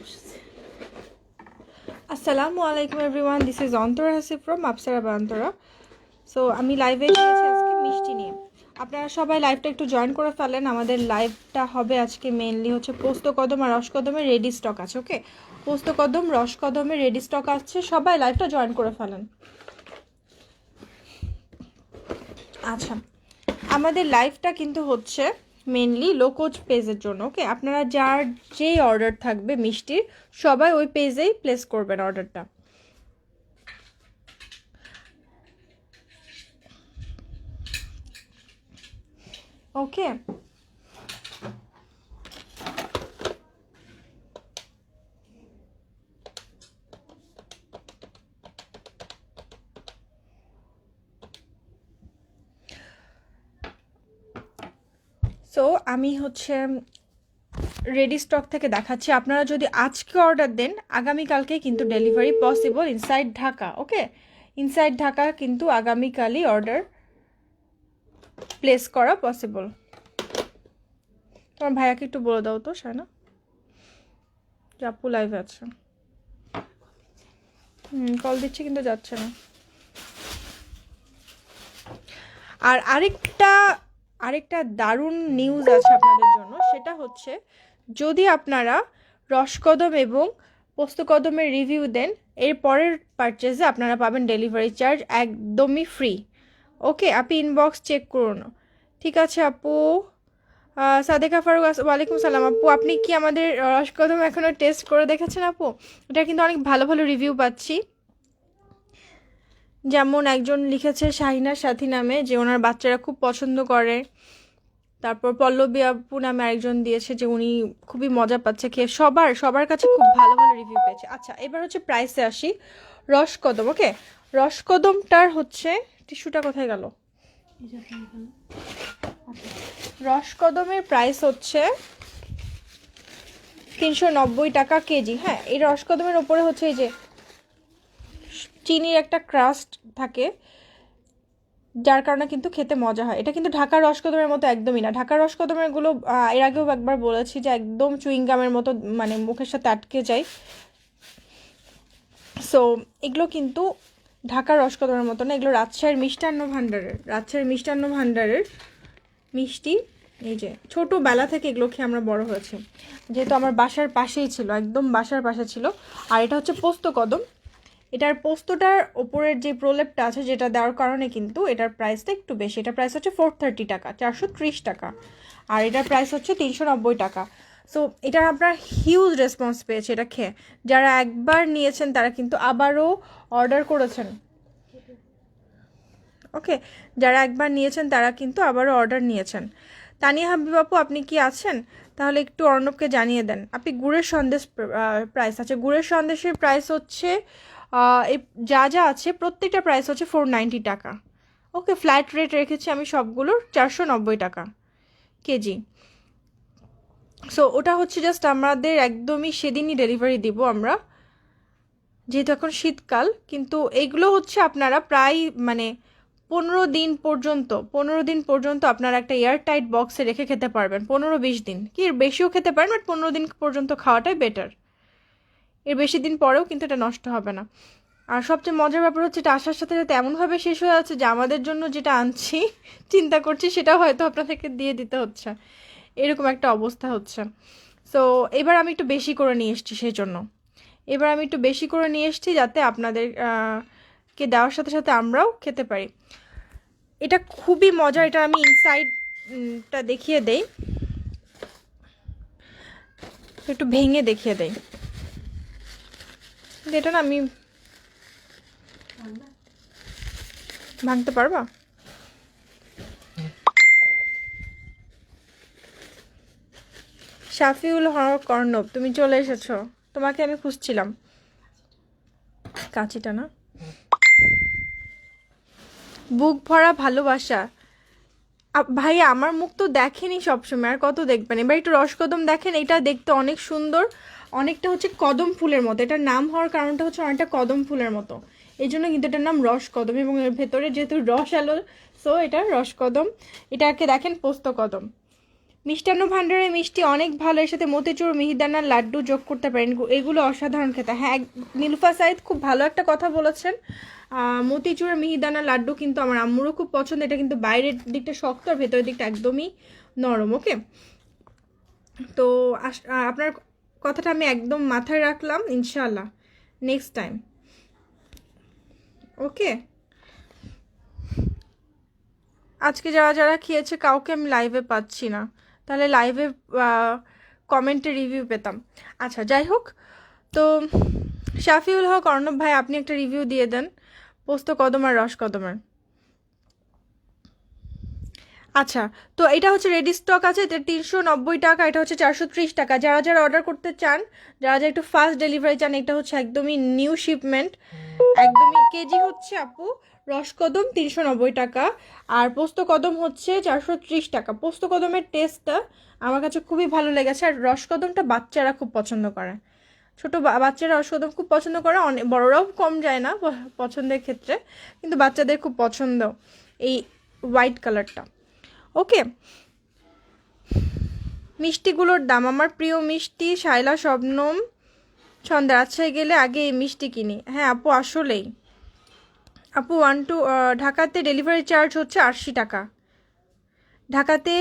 বসেছে আসসালামু আলাইকুম everyone this is Antara Hasif from Apsara Bantara so আমি লাইভে এসেছি আজকে মিষ্টি নিয়ে। আপনারা সবাই লাইভটা একটু জয়েন করে ফেলেন। আমাদের লাইভটা হবে আজকে মেনলি হচ্ছে পোস্ত কদম আর রসকদমের রেডি স্টক আছে ওকে পোস্ত কদম রসকদমের রেডি স্টক আছে, সবাই লাইভটা জয়েন করে ফেলেন। আচ্ছা আমাদের লাইভটা কিন্তু হচ্ছে মেনলি লোকোজ পেজের জন্য ওকে আপনারা যার যেই অর্ডার থাকবে মিষ্টির সবাই ওই পেজেই প্লেস করবেন অর্ডারটা ওকে সো আমি হচ্ছে রেডি স্টক থেকে দেখাচ্ছি। আপনারা যদি আজকে অর্ডার দেন, আগামীকালকে কিন্তু delivery possible inside Dhaka okay inside Dhaka কিন্তু আগামীকালই অর্ডার প্লেস করা পসিবল তোমার ভাইয়াকে একটু বলে দাও তো সায়না আপু লাইভে আছে। হুম কল দিচ্ছি কিন্তু যাচ্ছে না। আর আরেকটা আরেকটা দারুণ নিউজ আছে আপনাদের জন্য, সেটা হচ্ছে যদি আপনারা রসকদম এবং পোস্তকদমের রিভিউ দেন, এর পরের পারচেজে আপনারা পাবেন ডেলিভারি চার্জ একদমই ফ্রি ওকে আপনি ইনবক্স চেক করুন। ঠিক আছে আপু। সাদেকা ফারুক ওয়ালাইকুম সালাম। আপু, আপনি কি আমাদের রসকদম এখনও টেস্ট করে দেখেছেন আপু? এটা কিন্তু অনেক ভালো ভালো রিভিউ পাচ্ছি। যেমন একজন লিখেছে শাহিনার সাথী নামে, যে ওনার বাচ্চারা খুব পছন্দ করে। তারপর পল্লবী আপু নামে আরেকজন দিয়েছে, যে উনি খুবই মজা পাচ্ছে খেয়ে। সবার সবার কাছে খুব ভালো ভালো রিভিউ পেয়েছে। আচ্ছা এবার হচ্ছে প্রাইসে আসি। রসকদম ওকে রসকদমটার হচ্ছে টিস্যুটা কোথায় গেল? রসকদমের প্রাইস হচ্ছে তিনশো নব্বই টাকা কেজি। হ্যাঁ এই রসকদমের ওপরে হচ্ছে এই যে চিনির একটা ক্রাস্ট থাকে, যার কারণে কিন্তু খেতে মজা হয়। এটা কিন্তু ঢাকার রসকদমের মতো একদমই না। ঢাকার রসকদমেরগুলো এর আগেও একবার বলেছি যে একদম চুইংগামের মতো মানে মুখের সাথে আটকে যায়। সো এগুলো কিন্তু ঢাকার রসকদমের মতো না। এগুলো রাজশাহীর মিষ্টান্ন ভাণ্ডারের, রাজশাহীর মিষ্টান্ন ভাণ্ডারের মিষ্টি। এই যে, ছোটোবেলা থেকে এগুলো খেয়ে আমরা বড় হয়েছি। যেহেতু আমার বাসার পাশেই ছিল, একদম বাসার পাশে ছিল। আর এটা হচ্ছে পোস্ত কদম। এটার পোস্তটার ওপরের যে প্রলেপটা আছে যেটা দেওয়ার কারণে কিন্তু এটার প্রাইসটা একটু বেশি। এটার প্রাইস হচ্ছে ফোর থার্টি টাকা, চারশো ত্রিশ টাকা। আর এটার প্রাইস হচ্ছে তিনশো নব্বই টাকা। সো এটার আপনার হিউজ রেসপন্স পেয়েছে এটা খেয়ে। যারা একবার নিয়েছেন তারা কিন্তু আবারও অর্ডার করেছেন। ওকে যারা একবার নিয়েছেন তারা কিন্তু আবারও অর্ডার নিয়েছেন। তানিয়া হাবিব আপু, আপনি কি আছেন? তাহলে একটু অর্ণবকে জানিয়ে দেন। আপনি গুড়ের সন্দেশ প্রাইস আছে। গুড়ের সন্দেশের প্রাইস হচ্ছে এই যা যা আছে, প্রত্যেকটা প্রাইস হচ্ছে ফোর নাইনটি টাকা। ওকে ফ্ল্যাট রেট রেখেছি আমি সবগুলোর চারশো নব্বই টাকা কেজি। সো ওটা হচ্ছে জাস্ট আমাদের একদমই সেদিনই ডেলিভারি দিব আমরা। যেহেতু এখন শীতকাল, কিন্তু এইগুলো হচ্ছে আপনারা প্রায় মানে পনেরো দিন পর্যন্ত, পনেরো দিন পর্যন্ত আপনারা একটা এয়ার টাইট বক্সে রেখে খেতে পারবেন, পনেরো বিশ দিন। কি বেশিও খেতে পারেন বাট পনেরো দিন পর্যন্ত খাওয়াটাই বেটার এর বেশি দিন পরেও কিন্তু এটা নষ্ট হবে না। আর সবচেয়ে মজার ব্যাপার হচ্ছে এটা আসার সাথে সাথে এমনভাবে শেষ হয়ে যাচ্ছে যে আমাদের জন্য যেটা আনছি, চিন্তা করছি সেটা হয়তো আপনাদেরকে দিয়ে দিতে হচ্ছে। এরকম একটা অবস্থা হচ্ছে। সো এবার আমি একটু বেশি করে নিয়ে এসেছি সেই জন্য এবার আমি একটু বেশি করে নিয়ে এসেছি যাতে আপনাদের কে দেওয়ার সাথে সাথে আমরাও খেতে পারি। এটা খুবই মজা এটা আমি ইনসাইডটা দেখিয়ে দেই। একটু ভেঙে দেখিয়ে কিন্তু এটা না আমি ভাঙতে পারবা? শাফিউল হক কর্ণব তুমি চলে এসেছ। তোমাকে আমি খুঁজছিলাম। কাঁচিটা না? বুক ভরা ভালোবাসা। ভাই আমার মুখ তো দেখেনি সবসময়, আর কত দেখবেন? এবার একটু রসকদম দেখেন, এটা দেখতে অনেক সুন্দর। অনেকটা হচ্ছে কদম ফুলের মতো। এটার নাম হওয়ার কারণটা হচ্ছে অনেকটা কদম ফুলের মতো। এই জন্য কিন্তু এটার নাম রসকদম এবং এর ভেতরে যেহেতু রস আলো সো এটা রসকদম এটাকে দেখেন পোস্ত কদম। মিষ্টান্ন ভাণ্ডারের মিষ্টি অনেক ভালো। এর সাথে মতিচুর মিহিদানার লাড্ডু যোগ করতে পারেন। এগুলো অসাধারণ খেতে। হ্যাঁ নীলুফা সাইদ খুব ভালো একটা কথা বলেছেন। মতিচুর, মিহিদানা, লাড্ডু কিন্তু আমার আম্মুরও খুব পছন্দ। এটা কিন্তু বাইরের দিকটা শক্ত, আর ভেতরের দিকটা একদমই নরম ওকে তো আপনার কথাটা আমি একদম মাথায় রাখলাম ইনশাল্লাহ নেক্সট টাইম ওকে আজকে যারা যারা খেয়েছে, কাউকে আমি লাইভে পাচ্ছি না। তাহলে লাইভে কমেন্টে রিভিউ পেতাম। আচ্ছা যাই হোক। তো, শাফিউল হক, অর্ণব ভাই, আপনি একটা রিভিউ দিয়ে দেন। পোস্ত কদম আর রস কদমের আচ্ছা তো এটা হচ্ছে রেডি স্টক আছে এটা তিনশো নব্বই টাকা, এটা হচ্ছে চারশো ত্রিশ টাকা। যারা যারা অর্ডার করতে চান, যারা যারা একটু ফাস্ট ডেলিভারি চান, এটা হচ্ছে একদমই নিউ শিপমেন্ট একদমই কেজি হচ্ছে আপু রসকদম তিনশো নব্বই টাকা, আর পোস্ত কদম হচ্ছে চারশো ত্রিশ টাকা। পোস্ত কদমের টেস্টটা আমার কাছে খুবই ভালো লেগেছে, আর রসকদমটা বাচ্চারা খুব পছন্দ করে। ছোট বাচ্চারা রসকদম খুব পছন্দ করে অনেক বড়রাও কম যায় না পছন্দের ক্ষেত্রে, কিন্তু বাচ্চাদের খুব পছন্দ এই হোয়াইট কালারটা ওকে। মিষ্টিগুলোর দাম। আমার প্রিয় মিষ্টি শাইলা শবনম ছন্দে রাজশাহী গেলে আগে এই মিষ্টি কিনি। হ্যাঁ আপু, আসলেই। আপু ওয়ান টু ঢাকাতে ডেলিভারি চার্জ হচ্ছে আশি টাকা। ঢাকাতে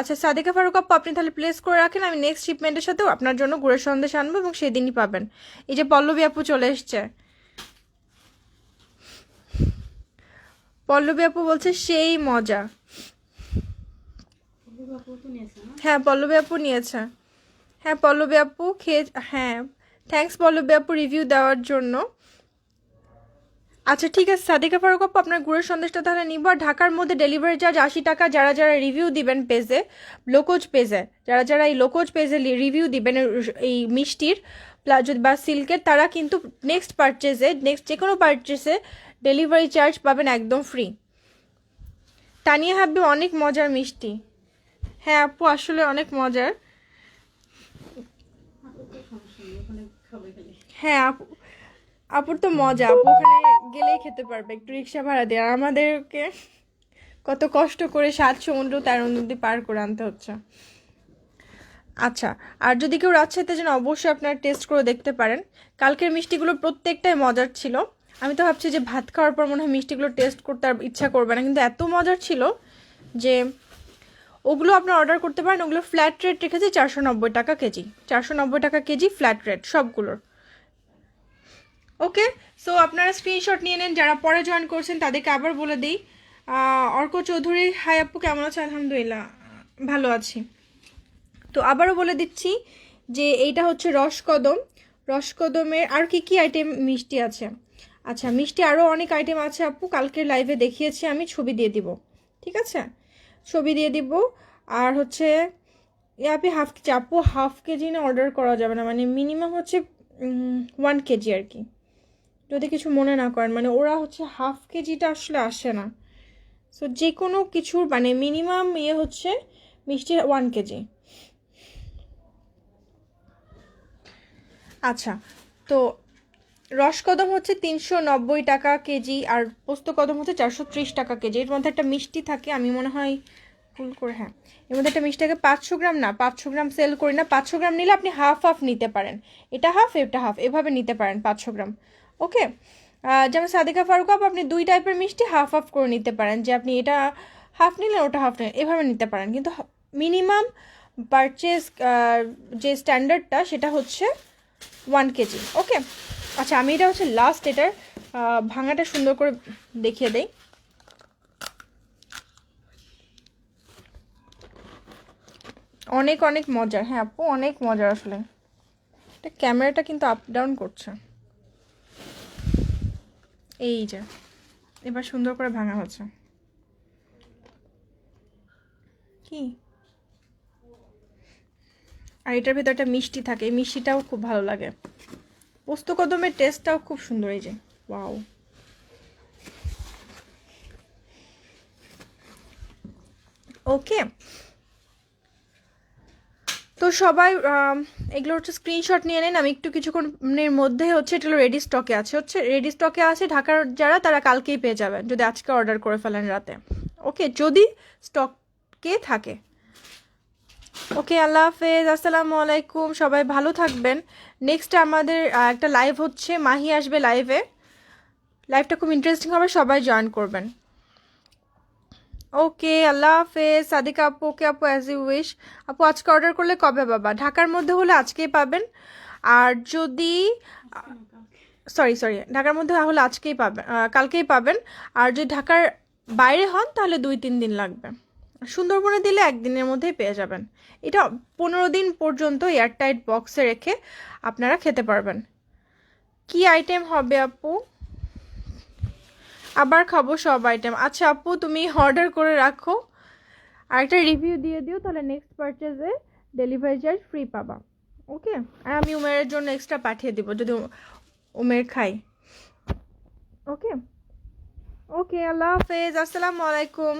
আচ্ছা সাদেকা ফারুক আপু, আপনি তাহলে প্লেস করে রাখেন। আমি নেক্সট শিপমেন্টের সাথেও আপনার জন্য গুড়ের সন্দেশ আনব এবং সেদিনই পাবেন। এই যে পল্লবী আপু চলে এসছে। পল্লবী আপু বলছে, সেই মজা। হ্যাঁ পল্লবী আপু নিয়েছে। হ্যাঁ পল্লবী আপু খেয়ে হ্যাঁ থ্যাংকস পল্লবী আপু রিভিউ দেওয়ার জন্য। আচ্ছা ঠিক আছে, সাদিকা ফারুক আপু, আপনার গুড়ের সন্দেশটা তাহলে নিব। আর ঢাকার মধ্যে ডেলিভারি চার্জ আশি টাকা, যারা যারা রিভিউ দিবেন পেজে লোকোজ পেজে যারা যারা এই লোকোজ পেজে রিভিউ দিবেন, এই মিষ্টির প্লা- যদি বা সিল্কের তারা কিন্তু নেক্সট পারচেজে নেক্সট যে কোনো পারচেজে ডেলিভারি চার্জ পাবেন একদম ফ্রি তানিয়া হাব্বি অনেক মজার মিষ্টি। হ্যাঁ আপু, আসলে অনেক মজার। হ্যাঁ আপু, আপুর তো মজা। আপু ওখানে গেলেই খেতে পারবে, একটু রিক্সা ভাড়া দিয়ে। আর আমাদেরকে কত কষ্ট করে সাত সমুদ্র, তেরো নদী পার করে আনতে হচ্ছে। আচ্ছা আর যদি কেউ রাজশাহীতে যেন, অবশ্যই আপনারা টেস্ট করে দেখতে পারেন। কালকের মিষ্টিগুলো প্রত্যেকটাই মজার ছিল। আমি তো ভাবছি যে ভাত খাওয়ার পর মনে হয় মিষ্টিগুলো টেস্ট করতে আর ইচ্ছা করবে না। কিন্তু এত মজার ছিল যে ওগুলো আপনার অর্ডার করতে পারেন। ওগুলো ফ্ল্যাট রেট রেখেছি চারশো নব্বই টাকা কেজি। চারশো নব্বই টাকা কেজি ফ্ল্যাট রেট সবগুলোর। ওকে সো আপনারা স্ক্রিনশট নিয়ে নেন। যারা পরে জয়েন করছেন, তাদেরকে আবার বলে দিই। অর্ক চৌধুরী হাই আপু, কেমন আছে? আলহামদুলিল্লাহ, ভালো আছি। তো আবারও বলে দিচ্ছি যে, এইটা হচ্ছে রসকদম। রসকদমের আর কি কি আইটেম মিষ্টি আছে? আচ্ছা মিষ্টি আরও অনেক আইটেম আছে আপু। কালকের লাইভে দেখিয়েছি, আমি ছবি দিয়ে দিব। ঠিক আছে? ছবি দিয়ে দিব। আর হচ্ছে আপনি হাফ কেজি, আপু হাফ কেজি না অর্ডার করা যাবে না। মানে মিনিমাম হচ্ছে ওয়ান কেজি আর কি। যদি কিছু মনে না করেন মানে ওরা হচ্ছে হাফ কেজিটা আসলে আসে না। সো যে কোনো কিছুর মানে মিনিমাম ইয়ে হচ্ছে মিষ্টি ওয়ান কেজি। আচ্ছা তো রসকদম হচ্ছে তিনশো নব্বই টাকা কেজি আর পোস্ত কদম হচ্ছে চারশো ত্রিশ টাকা কেজি। এর মধ্যে একটা মিষ্টি থাকে, আমি মনে হয় ফুল করে হ্যাঁ। এর মধ্যে একটা মিষ্টি থাকে পাঁচশো গ্রাম, না, পাঁচশো গ্রাম সেল করি না, পাঁচশো গ্রাম নিলে আপনি হাফ হাফ নিতে পারেন। এটা হাফ এটা হাফ, এভাবে নিতে পারেন পাঁচশো গ্রাম। ওকে? যেমন সাদিকা ফারুক আপু, আপনি দুই টাইপের মিষ্টি হাফ হাফ করে নিতে পারেন। যে আপনি এটা হাফ নিলেন, ওটা হাফ নিলেন, এভাবে নিতে পারেন। কিন্তু মিনিমাম পারচেস যে স্ট্যান্ডার্ডটা সেটা হচ্ছে ওয়ান কেজি। ওকে? আচ্ছা আমি এটা হচ্ছে লাস্ট এটার ভাঙাটা সুন্দর করে দেখিয়ে দেই। অনেক অনেক মজার। হ্যাঁ আপু, অনেক মজার আসলে। এটা ক্যামেরাটা কিন্তু আপ ডাউন করছে। এই যে, এবার সুন্দর করে ভাঙা হচ্ছে। কি? আর এটার ভেতর একটা মিষ্টি থাকে, এই মিষ্টিটাও খুব ভালো লাগে। পোস্ত কদমের টেস্টটাও খুব সুন্দর, এই যে। ওয়াও। ওকে। তো সবাই এগুলো হচ্ছে স্ক্রিনশট নিয়ে নেন। আমি একটু কিছুক্ষণের মধ্যে হচ্ছে এগুলো রেডি স্টকে আছে। হচ্ছে রেডি স্টকে আছে, ঢাকার যারা, তারা কালকেই পেয়ে যাবেন, যদি আজকে অর্ডার করে ফেলেন রাতে। ওকে, যদি স্টকে থাকে। ওকে, আল্লাহ হাফেজ, আসসালামু আলাইকুম, সবাই ভালো থাকবেন। নেক্সট আমাদের একটা লাইভ হচ্ছে, মাহি আসবে লাইভে লাইভটা খুব ইন্টারেস্টিং হবে, সবাই জয়েন করবেন। ওকে আল্লাহ হাফেজ। সাদিকা আপু ওকে আপু অ্যাজ ইউ উইশ আপু, আজকে অর্ডার করলে কবে বাবা ঢাকার মধ্যে হলে আজকেই পাবেন। আর যদি সরি সরি ঢাকার মধ্যে হলে আজকেই পাবেন কালকেই পাবেন। আর যদি ঢাকার বাইরে হন, তাহলে দুই, তিন দিন লাগবে। সুন্দরবনে দিলে একদিনের মধ্যেই পেয়ে যাবেন। এটা পনেরো দিন পর্যন্ত এয়ারটাইট বক্সে রেখে আপনারা খেতে পারবেন। কি আইটেম হবে আপু? আবার খাব সব আইটেম। আচ্ছা আপু, তুমি অর্ডার করে রাখো। আর একটা রিভিউ দিয়ে দিও, তাহলে নেক্সট পারচেজে ডেলিভারি চার্জ ফ্রি পাবা। ওকে আর আমি উমেরের জন্য এক্সট্রা পাঠিয়ে দিব, যদি উমের খাই। ওকে ওকে আল্লাহ হাফেজ। আসসালামু আলাইকুম।